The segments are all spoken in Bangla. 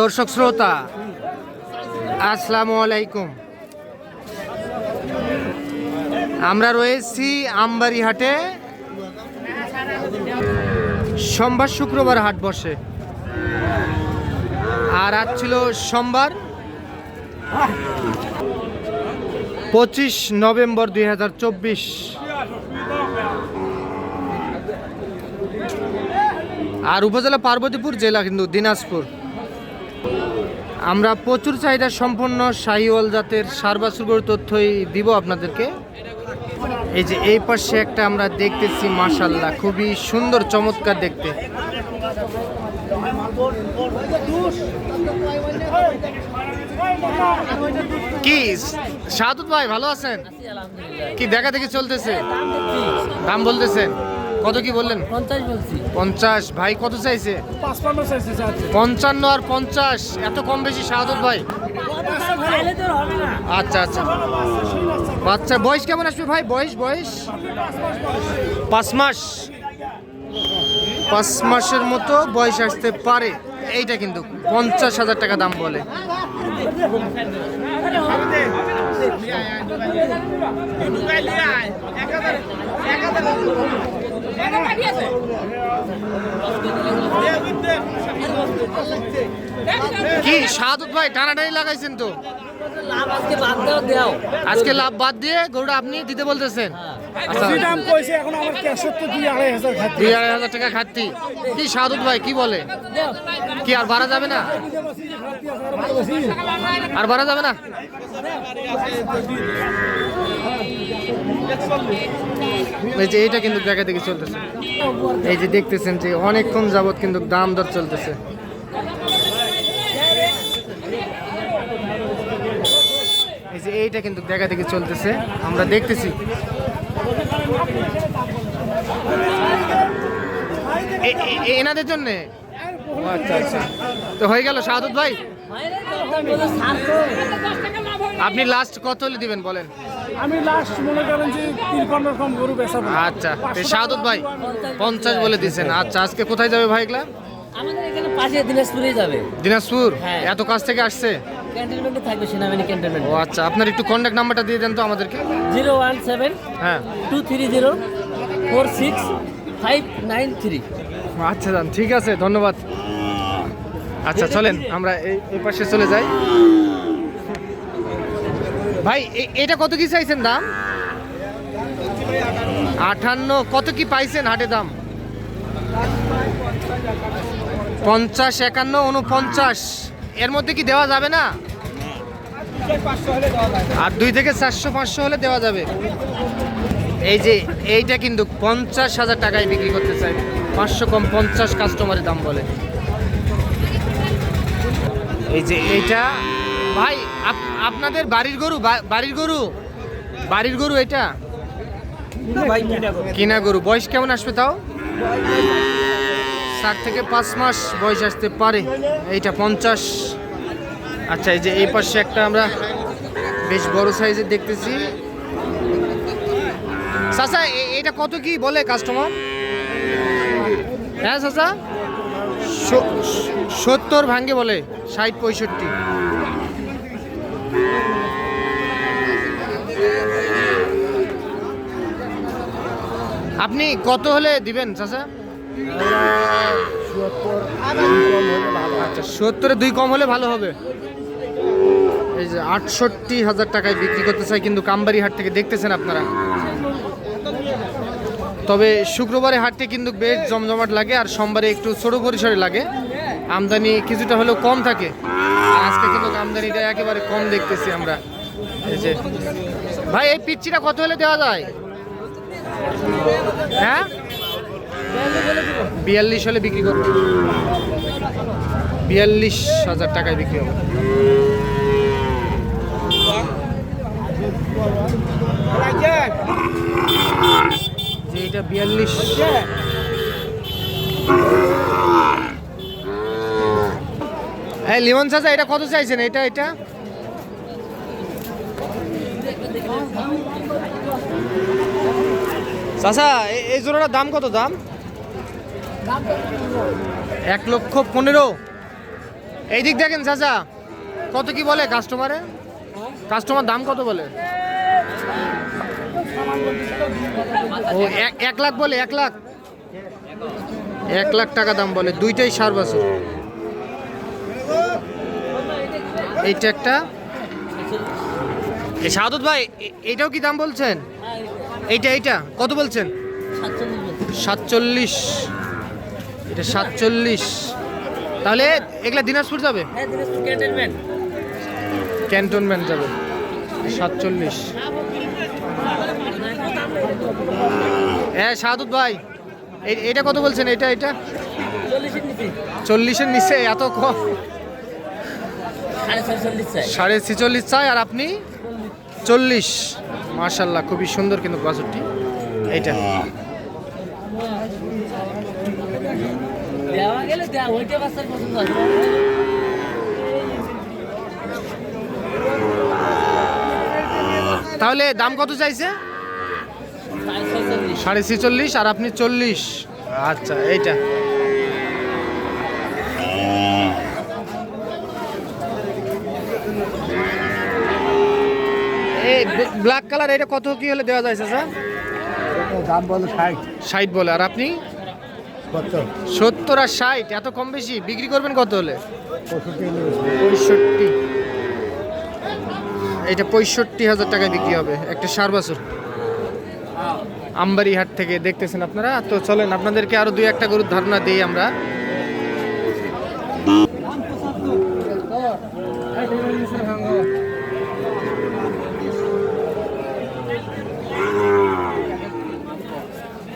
দর্শক শ্রোতা, আসসালামু আলাইকুম। আমরা রয়েছি আমবাড়ি হাটে সোমবার শুক্রবার হাট বসে। আর আজ ছিল সোমবার পঁচিশ নভেম্বর দুই হাজার চব্বিশ। আর উপজেলা পার্বতীপুর জেলা কিন্তু দিনাজপুর। আমরা প্রচুর চাহিদা সম্পন্ন শাহিওয়াল জাতের সারবাসুর তথ্যই দিব আপনাদেরকে। এই যে এই পাশে একটা আমরা দেখতেছি মাশাল্লাহ খুবই সুন্দর চমৎকার দেখতে। কি সাদুত ভাই ভালো আছেন? কি দেখা দেখি চলতেছে? দাম বলতেছেন? কত কি বললেন পঞ্চাশ বলছি পঞ্চাশ ভাই কত চাইছে পঞ্চান্ন আর পঞ্চাশ এত কম বেশি শাহাদত ভাই খাইলে তো হবে না আচ্ছা আচ্ছা বাচ্চা বয়স কেমন আসবে ভাই বয়স বয়স পাঁচ মাস পাঁচ মাসের মতো বয়স আসতে পারে এইটা কিন্তু পঞ্চাশ হাজার টাকা দাম বলে কি সাদত ভাই টানাটানি লাগাইছেন তো? আজকে লাভ বাদ দিয়ে গরুটা আপনি দিতে বলতেছেন। আচ্ছা দুই আড়াই হাজার টাকা খাচ্ছি কি সাদত ভাই কি বলে? কি আর বাড়া যাবে না? আর বাড়া যাবে না? এই এইটা কিন্তু দেখা দেখি চলতেছে। এই যে দেখতেছেন যে অনেকক্ষণ যাবত কিন্তু দাম দর চলতেছে। এই যে এইটা কিন্তু দেখা দেখি চলতেছে। আমরা দেখতেছি। এনাদের জন্য? আচ্ছা আচ্ছা। তো হয়ে গেল শাহাদুত ভাই? আপনি লাস্ট কত হলে দিবেন বলেন? আমি লাস্ট মনে করেন যে তিন পনেরো কম গরু বেচাবো আচ্ছা তো শাহাদুত ভাই পঞ্চাশ বলে দিয়েছেন। আচ্ছা আজকে কোথায় যাবে ভাই এগুলা? আমাদের এখানে পাশে দিনাজপুরেই যাবে। দিনাজপুর? হ্যাঁ। এত কাছ থেকে আসছে? ক্যান্টনমেন্টে থাকবে সেনাবাহিনী ক্যান্টনমেন্ট ও আচ্ছা আপনার একটু কন্ট্যাক্ট নাম্বারটা দিয়ে দেন তো আমাদেরকে। জিরো ওয়ান সেভেন হ্যাঁ। Two three zero four six five nine three. আচ্ছা ঠিক আছে ধন্যবাদ। আচ্ছা চলেন আমরা এই পাশে চলে যাই। ভাই এটা কত কি চাইছেন দাম? আটান্ন কত কি পাইছেন হাটে দাম? পঞ্চাশ, একান্ন, উনপঞ্চাশ। এর মধ্যে কি দেওয়া যাবে না? আর দুই থেকে চারশো, পাঁচশো হলে দেওয়া যাবে। এই যে, এইটা কিন্তু পঞ্চাশ হাজার টাকায় বিক্রি করতে চাই। পাঁচশো কম পঞ্চাশ কাস্টমারের দাম বলে। এই যে, এইটা ভাই আপ- আপনাদের বাড়ির গরু বাড়ির গরু? বাড়ির গরু এটা? কিনা গরু। বয়স কেমন আসবে তাও? চার থেকে পাঁচ মাস বয়স আসতে পারে। এইটা পঞ্চাশ। আচ্ছা এই যে এই পাশে একটা আমরা বেশ বড় সাইজের দেখতেছি। চাচা এটা কত কি বলে কাস্টমার হ্যাঁ চাচা? স- সত্তর ভাঙ্গে বলে ষাট পঁয়ষট্টি। আপনি কত হলে দিবেন, চাচা? আচ্ছা সত্তরে দুই কম হলে ভালো হবে। এই যে আটষট্টি হাজার টাকায় বিক্রি করতে চাই, কিন্তু কামবাড়ি হাট থেকে দেখতেছেন আপনারা। তবে শুক্রবারে হাটটি কিন্তু বেশ জমজমাট লাগে, আর সোমবারে একটু ছোট পরিসরে লাগে। আমদানি কিছুটা হলেও কম থাকে। আজকে কিন্তু আমদানিটা একেবারে কম দেখতেছি আমরা। এই যে, ভাই, এই পিচ্ছিটা কত হলে দেওয়া যায়? হ্যাঁ? বিয়াল্লিশ হলে বিক্রি করব। বিয়াল্লিশ হাজার টাকায় বিক্রি হবে। যে এটা বিয়াল্লিশ। হ্যাঁ লিমন চাচা, এটা কত চাইছেন? এটা এটা? চাচা এ- এই জোড়াটার দাম কত দাম? এক লক্ষ পনেরো। এই দিক দেখেন চাচা কত কি বলে কাস্টমারে কাস্টমার দাম কত বলে? ও এক লাখ বলে এক লাখ? এক লাখ টাকা দাম বলে দুইটাই সার বছর। এইটা একটা? সাদত ভাই এটাও কি দাম বলছেন? এইটা এইটা কত বলছেন? সাতচল্লিশ। এটা সাতচল্লিশ। তাহলে এগুলা দিনাজপুর যাবে? হ্যাঁ ক্যান্টনমেন্ট। ক্যান্টনমেন্ট যাবে। সাতচল্লিশ। হ্যাঁ সাদুত ভাই এটা কত বলছেন? এটা এটা চল্লিশের নিচে। এত কম। সাড়ে ছেচল্লিশ চাই আর আপনি? চল্লিশ। মার্শাল্লাহ খুবই সুন্দর কিন্তু বাছরটি। এইটা। তাহলে দাম কত চাইছে? সাড়ে ছেচল্লিশ আর আপনি চল্লিশ। আচ্ছা এইটা এই ব্ল্যাক কালার এটা কত কি হলে দেওয়া যায় স্যার দাম বলো ষাট। ষাট বলে আর আপনি? সত্তর। আর ষাট এত কম বেশি? বিক্রি করবেন কত হলে? পঁয়ষট্টি পঁয়ষট্টি। এটা পঁয়ষট্টি হাজার টাকায় বিক্রি হবে একটা সার বছর। আমবাড়ি হাট থেকে দেখতেছেন আপনারা। তো চলেন আপনাদেরকে আরও দুই একটা গরুর ধারণা দিই আমরা।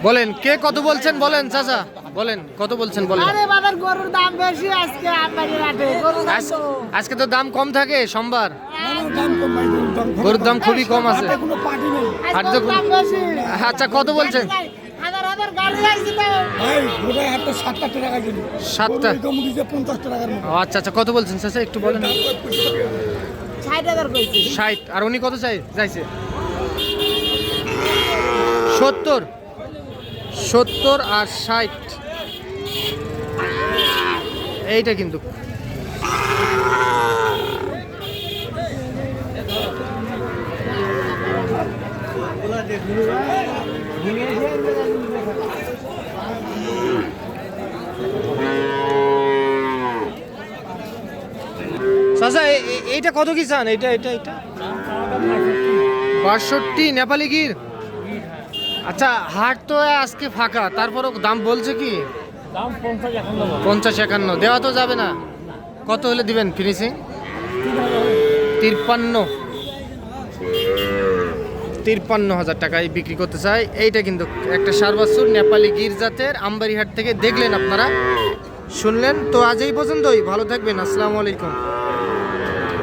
বলেন কে কত বলছেন বলেন চাচা? বলেন কত বলছেন বলেন? আরে বাবার গরুর দাম বেশি আজকে দাম তো আজকে তো দাম কম থাকে সোমবার। দাম কম ভাই গরুর দাম খুবই কম আছে। হাটে কোনো পার্টি নেই। হাট আজকে তো- দাম বেশি। আচ্ছা কত বলছেন? আচ্ছা আচ্ছা কত বলছেন চাচা একটু বলেন। ষাট আর উনি কত চাই চাইছে? সত্তর। সত্তর আর ষাট। এইটা কিন্তু। এইটা কত কি চান? এইটা এটা এটা বাষট্টি, নেপালি গির। আচ্ছা হাট তো আজকে ফাঁকা তারপরও দাম বলছে কি? দাম পঞ্চাশ একান্ন দেওয়া তো যাবে না। কত হলে দিবেন ফিনিশিং তিরপান্ন। তিরপান্ন হাজার টাকায় বিক্রি করতে চাই। এইটা কিন্তু একটা সার বাছুর নেপালি গির জাতের আমবাড়িহাট থেকে দেখলেন আপনারা। শুনলেন? তো আজ এই পর্যন্তই। ভালো থাকবেন। আসসালামু আলাইকুম।